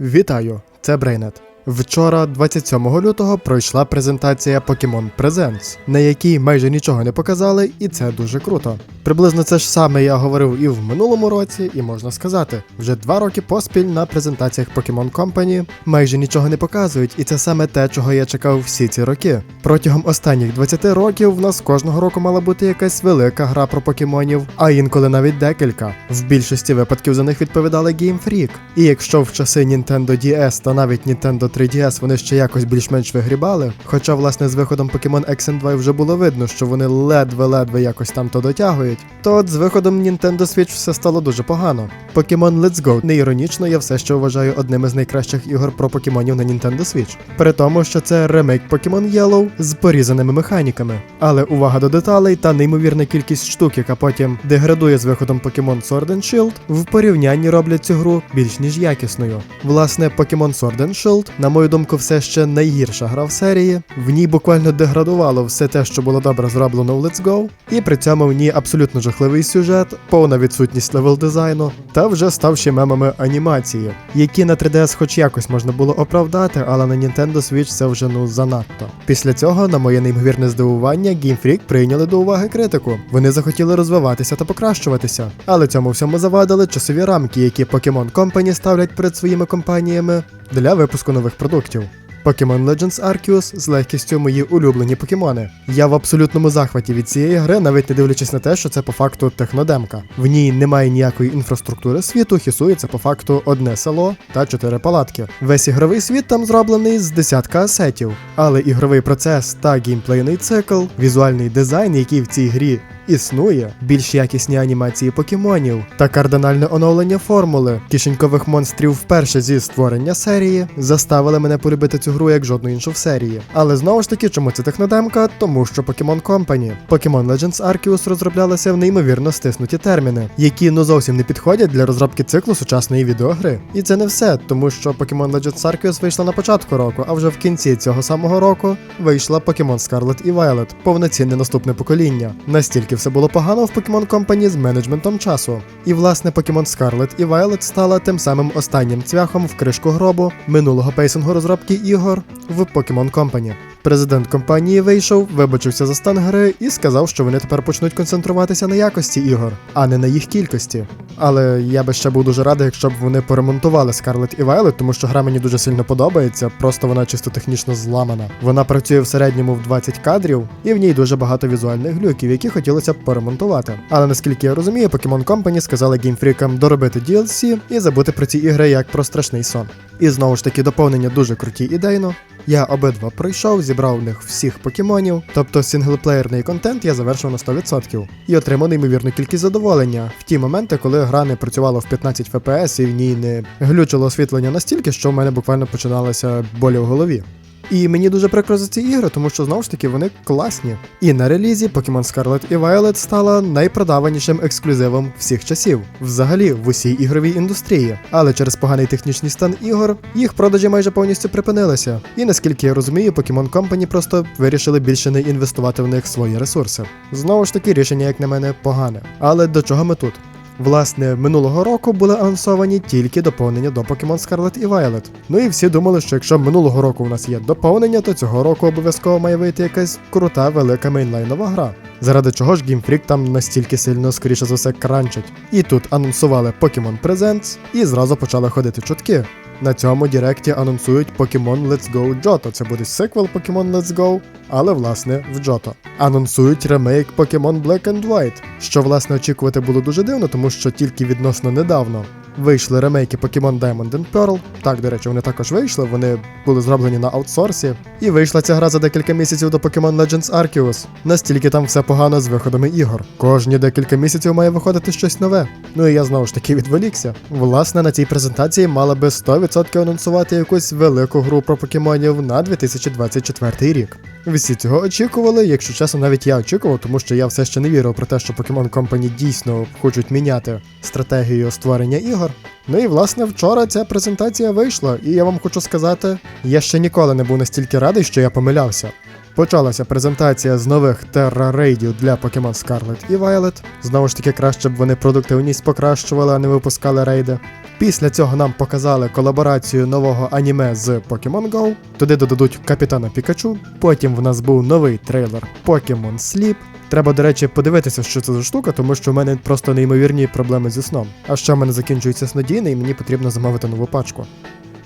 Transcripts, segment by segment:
Вітаю, це Брейнет. Вчора, 27 лютого, пройшла презентація Pokemon Presents, на якій майже нічого не показали, і це дуже круто. Приблизно це ж саме я говорив і в минулому році, і можна сказати, вже два роки поспіль на презентаціях Pokemon Company майже нічого не показують, і це саме те, чого я чекав всі ці роки. Протягом останніх 20 років в нас кожного року мала бути якась велика гра про покемонів, а інколи навіть декілька. В більшості випадків за них відповідали Game Freak. І якщо в часи Nintendo DS та навіть Nintendo 3DS вони ще якось більш-менш вигрібали, хоча власне з виходом Pokemon X and Y вже було видно, що вони ледве-ледве якось там то дотягують, то от з виходом Nintendo Switch все стало дуже погано. Pokemon Let's Go не іронічно, я все ще вважаю одним із найкращих ігор про покемонів на Nintendo Switch. При тому, що це ремейк Pokemon Yellow з порізаними механіками. Але увага до деталей та неймовірна кількість штук, яка потім деградує з виходом Pokemon Sword and Shield, в порівнянні роблять цю гру більш ніж якісною. Власне, Pokemon Sword and Shield, на мою думку, все ще найгірша гра в серії. В ній буквально деградувало все те, що було добре зроблено в Let's Go, і при цьому в ній абсолютно жахливий сюжет, повна відсутність левел дизайну та вже ставші мемами анімації, які на 3DS хоч якось можна було оправдати, але на Nintendo Switch це вже ну занадто. Після цього, на моє неймовірне здивування, Game Freak прийняли до уваги критику. Вони захотіли розвиватися та покращуватися, але цьому всьому завадили часові рамки, які Pokemon Company ставлять перед своїми компаніями для випуску нових продуктів. Pokemon Legends Arceus з легкістю мої улюблені покемони. Я в абсолютному захваті від цієї гри, навіть не дивлячись на те, що це по факту технодемка. В ній немає ніякої інфраструктури світу, хісується по факту одне село та чотири палатки. Весь ігровий світ там зроблений з десятка асетів, але ігровий процес та геймплейний цикл, візуальний дизайн, який в цій грі Існує більш якісні анімації покемонів та кардинальне оновлення формули кишенькових монстрів вперше зі створення серії заставили мене полюбити цю гру як жодну іншу в серії. Але знову ж таки, чому це технодемка? Тому що Pokemon Company. Pokemon Legends Arceus розроблялася в неймовірно стиснуті терміни, які ну зовсім не підходять для розробки циклу сучасної відеогри. І це не все, тому що Pokemon Legends Arceus вийшла на початку року, а вже в кінці цього самого року вийшла Pokemon Scarlet і Violet, повноцінне наступне покоління. Настільки все було погано в Pokemon Company з менеджментом часу. І власне Pokemon Scarlet і Violet стала тим самим останнім цвяхом в кришку гробу минулого пейсингу розробки ігор в Pokemon Company. Президент компанії вийшов, вибачився за стан гри і сказав, що вони тепер почнуть концентруватися на якості ігор, а не на їх кількості. Але я би ще був дуже радий, якщо б вони поремонтували Scarlet і Violet, тому що гра мені дуже сильно подобається, просто вона чисто технічно зламана. Вона працює в середньому в 20 кадрів, і в ній дуже багато візуальних глюків, які хотілося б поремонтувати. Але наскільки я розумію, Pokemon Company сказали геймфрікам доробити DLC і забути про ці ігри як про страшний сон. І знову ж таки доповнення дуже круті ідейно. Я обидва пройшов, зібрав в них всіх покемонів, тобто синглплеєрний контент я завершив на 100% і отримав неймовірну кількість задоволення в ті моменти, коли гра не працювала в 15 FPS і в ній не глючило освітлення настільки, що в мене буквально починалися болі в голові. І мені дуже прикро за ці ігри, тому що знову ж таки вони класні. І на релізі Pokemon Scarlet і Violet стала найпродаванішим ексклюзивом всіх часів, взагалі в усій ігровій індустрії. Але через поганий технічний стан ігор їх продажі майже повністю припинилися. І наскільки я розумію, Pokemon Company просто вирішили більше не інвестувати в них свої ресурси. Знову ж таки, рішення, як на мене, погане. Але до чого ми тут? Власне, минулого року були анонсовані тільки доповнення до Pokemon Scarlet і Violet. Ну і всі думали, що якщо минулого року у нас є доповнення, то цього року обов'язково має вийти якась крута велика мейнлайнова гра. Заради чого ж Game Freak там настільки сильно, скоріше за все, кранчить. І тут анонсували Pokemon Presents і зразу почали ходити чутки. На цьому Діректі анонсують Pokemon Let's Go Johto. Це буде сиквел Pokemon Let's Go, але власне в Джото. Анонсують ремейк Pokemon Black and White, що власне очікувати було дуже дивно, тому що тільки відносно недавно вийшли ремейки Pokemon Diamond and Pearl. Так, до речі, вони також вийшли, вони були зроблені на аутсорсі. І вийшла ця гра за декілька місяців до Pokemon Legends Arceus. Настільки там все погано з виходами ігор. Кожні декілька місяців має виходити щось нове. Ну і я знову ж таки відволікся. Власне, на цій презентації мала би 100% анонсувати якусь велику гру про покемонів на 2024 рік. Всі цього очікували, якщо чесно, навіть я очікував, тому що я все ще не вірив про те, що Pokemon Company дійсно хочуть міняти стратегію створення ігор. Ну і власне вчора ця презентація вийшла, і я вам хочу сказати, я ще ніколи не був настільки радий, що я помилявся. Почалася презентація з нових террарейдів для Pokemon Scarlet і Violet. Знову ж таки, краще б вони продуктивність покращували, а не випускали рейди. Після цього нам показали колаборацію нового аніме з Pokemon Go. Туди додадуть капітана Пікачу. Потім в нас був новий трейлер Pokemon Sleep. Треба, до речі, подивитися, що це за штука, тому що в мене просто неймовірні проблеми зі сном. А ще в мене закінчується снодійне, і мені потрібно замовити нову пачку.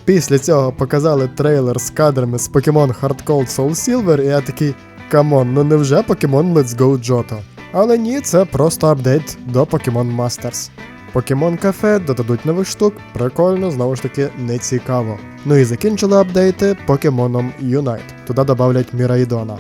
Після цього показали трейлер з кадрами з Pokemon Hard Gold Soul Silver, і я такий камон, ну невже Pokemon Let's Go Johto? Але ні, це просто апдейт до Pokemon Masters. Покемон кафе додадуть нових штук, прикольно, знову ж таки, не цікаво. Ну і закінчили апдейти покемоном Unite. Туди додавлять Мірайдона.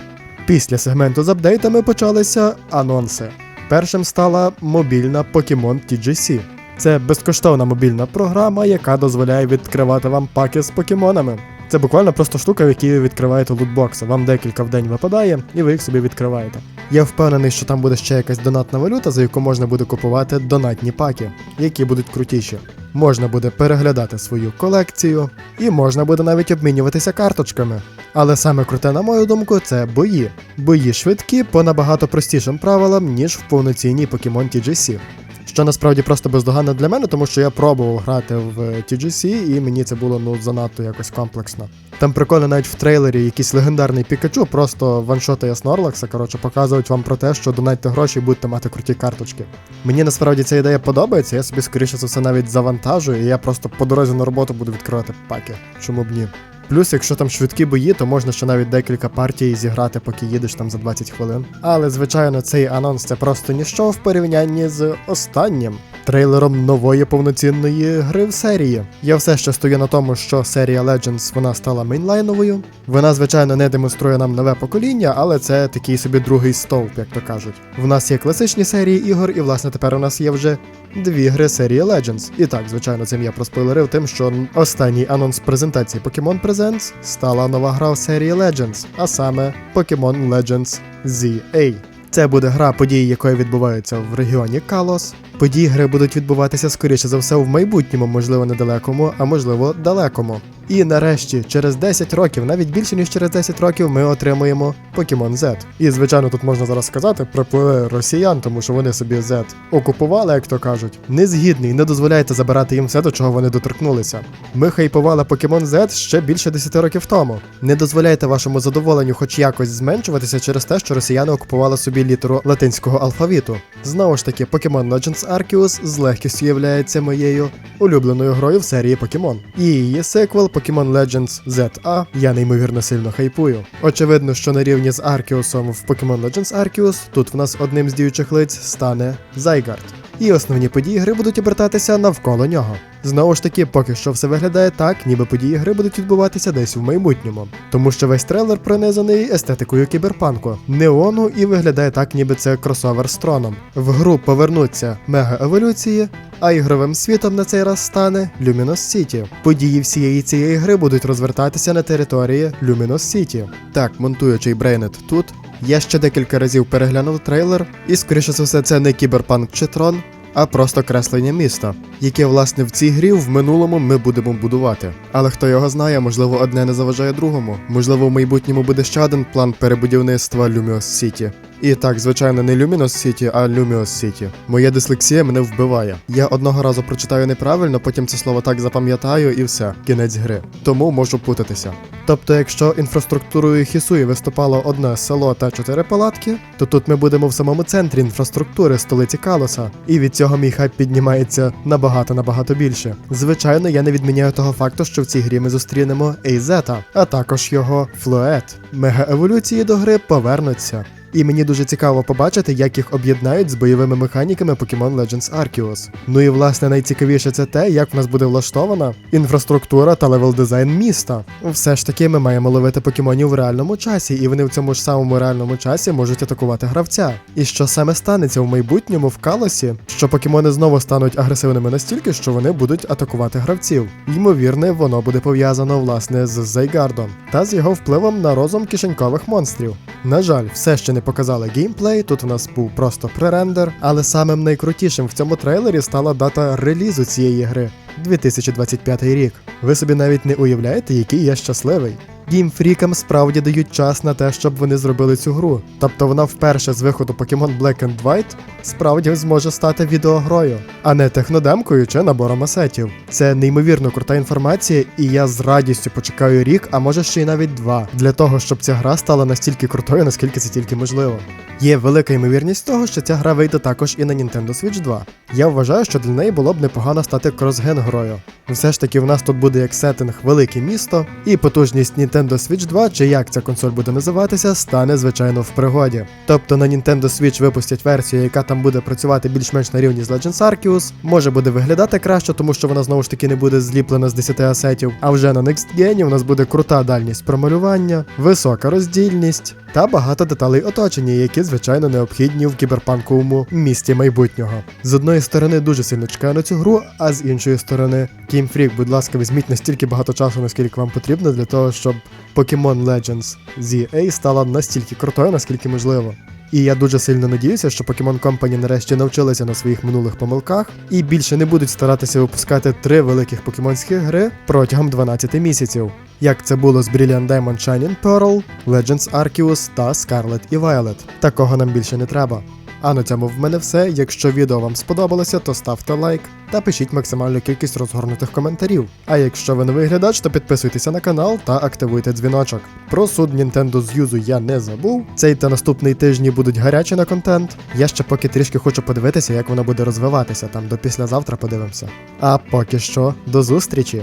Після сегменту з апдейтами почалися анонси. Першим стала мобільна Pokemon TGC. Це безкоштовна мобільна програма, яка дозволяє відкривати вам паки з покемонами. Це буквально просто штука, в якій ви відкриваєте лутбокси. Вам декілька в день випадає, і ви їх собі відкриваєте. Я впевнений, що там буде ще якась донатна валюта, за яку можна буде купувати донатні паки, які будуть крутіші. Можна буде переглядати свою колекцію, і можна буде навіть обмінюватися карточками. Але саме круте, на мою думку, це бої. Бої швидкі по набагато простішим правилам, ніж в повноцінній Pokemon TGC. Що насправді просто бездоганно для мене, тому що я пробував грати в TGC, і мені це було ну занадто якось комплексно. Там прикольно навіть в трейлері якийсь легендарний Пікачу, просто ваншотає Снорлакса, коротше, показують вам про те, що донайте гроші і будете мати круті карточки. Мені насправді ця ідея подобається, я собі скоріше за все навіть завантажую, і я просто по дорозі на роботу буду відкривати паки. Чому б ні? Плюс, якщо там швидкі бої, то можна ще навіть декілька партій зіграти, поки їдеш там за 20 хвилин. Але звичайно, цей анонс це просто ніщо в порівнянні з останнім трейлером нової повноцінної гри в серії. Я все ще стою на тому, що серія Legends вона стала мейнлайновою. Вона, звичайно, не демонструє нам нове покоління, але це такий собі другий стовп, як то кажуть. В нас є класичні серії ігор, і власне тепер у нас є вже дві гри серії Legends. І так, звичайно, цим я проспойлерив тим, що останній анонс презентації Pokemon Presents стала нова гра в серії Legends, а саме Pokemon Legends ZA. Це буде гра, події якої відбуваються в регіоні Калос. Події гри будуть відбуватися скоріше за все в майбутньому, можливо, недалекому, а можливо далекому. І нарешті, через 10 років, навіть більше ніж через 10 років, ми отримуємо Pokemon Z. І звичайно, тут можна зараз сказати припливи росіян, тому що вони собі Z окупували, як то кажуть. Не згідний, не дозволяйте забирати їм все, до чого вони доторкнулися. Ми хайпували Pokemon Z ще більше 10 років тому. Не дозволяйте вашому задоволенню хоч якось зменшуватися через те, що росіяни окупували собі літеру латинського алфавіту. Знову ж таки, Pokemon Legends Arceus з легкістю являється моєю улюбленою грою в серії Pokemon. І її сиквел Pokemon Legends ZA я неймовірно сильно хайпую. Очевидно, що на рівні з Аркіусом в Pokemon Legends Arceus тут в нас одним з діючих лиць стане Зайгард. І основні події гри будуть обертатися навколо нього. Знову ж таки, поки що все виглядає так, ніби події гри будуть відбуватися десь в майбутньому, тому що весь трейлер пронизаний естетикою кіберпанку, неону і виглядає так, ніби це кросовер з троном. В гру повернуться мега-еволюції, а ігровим світом на цей раз стане Luminous City. Події всієї цієї гри будуть розвертатися на території Luminous City. Так, монтуючий Брейнет тут. Я ще декілька разів переглянув трейлер, і скоріше за все це не кіберпанк чи трон, а просто креслення міста, яке власне в цій грі в минулому ми будемо будувати. Але хто його знає, можливо, одне не заважає другому. Можливо, в майбутньому буде ще один план перебудівництва Люміос City. І так, звичайно, не Luminous City, а Lumios City. Моя дислексія мене вбиває. Я одного разу прочитаю неправильно, потім це слово так запам'ятаю і все, кінець гри. Тому можу путатися. Тобто, якщо інфраструктурою Хісуї виступало одне село та чотири палатки, то тут ми будемо в самому центрі інфраструктури столиці Калоса, і від цього мій хайп піднімається набагато набагато більше. Звичайно, я не відміняю того факту, що в цій грі ми зустрінемо Ейзета, а також його Флоет. Мега-еволюції до гри повернуться. І мені дуже цікаво побачити, як їх об'єднають з бойовими механіками Pokemon Legends Arceus. Ну і власне найцікавіше це те, як в нас буде влаштована інфраструктура та левел дизайн міста. Все ж таки, ми маємо ловити покемонів в реальному часі, і вони в цьому ж самому реальному часі можуть атакувати гравця. І що саме станеться в майбутньому в Калосі, що покемони знову стануть агресивними настільки, що вони будуть атакувати гравців. Ймовірне, воно буде пов'язано власне з Зайгардом та з його впливом на розум кишенькових монстрів. На жаль, все ще не показали геймплей, тут у нас був просто пререндер, але самим найкрутішим в цьому трейлері стала дата релізу цієї гри 2025 рік. Ви собі навіть не уявляєте, який я щасливий. Геймфрікам справді дають час на те, щоб вони зробили цю гру. Тобто вона вперше з виходу Pokemon Black and White справді зможе стати відеогрою, а не технодемкою чи набором асетів. Це неймовірно крута інформація, і я з радістю почекаю рік, а може ще й навіть два, для того, щоб ця гра стала настільки крутою, наскільки це тільки можливо. Є велика ймовірність того, що ця гра вийде також і на Nintendo Switch 2. Я вважаю, що для неї було б непогано стати кросген грою. Все ж таки, в нас тут буде як сеттинг велике місто, і потужність Nintendo Switch 2, чи як ця консоль буде називатися, стане звичайно в пригоді. Тобто на Nintendo Switch випустять версію, яка там буде працювати більш-менш на рівні з Legends Arceus, може буде виглядати краще, тому що вона знову ж таки не буде зліплена з 10 асетів. А вже на Next Gen у нас буде крута дальність промалювання, висока роздільність та багато деталей оточення, які звичайно необхідні в кіберпанковому місті майбутнього. З одної сторони дуже сильно чекаю на цю гру, а з іншої сторони, Game Freak, будь ласка, візьміть настільки багато часу, наскільки вам потрібно для того, щоб Pokemon Legends ZA стала настільки крутою, наскільки можливо. І я дуже сильно надіюся, що Pokemon Company нарешті навчилися на своїх минулих помилках і більше не будуть старатися випускати три великих покемонських гри протягом 12 місяців, як це було з Brilliant Diamond Shining Pearl, Legends Arceus та Scarlet і Violet. Такого нам більше не треба. А на цьому в мене все. Якщо відео вам сподобалося, то ставте лайк та пишіть максимальну кількість розгорнутих коментарів. А якщо ви новий глядач, то підписуйтеся на канал та активуйте дзвіночок. Про суд Nintendo з юзу я не забув. Цей та наступний тижні будуть гарячі на контент. Я ще поки трішки хочу подивитися, як воно буде розвиватися. Там до післязавтра подивимося. А поки що, до зустрічі!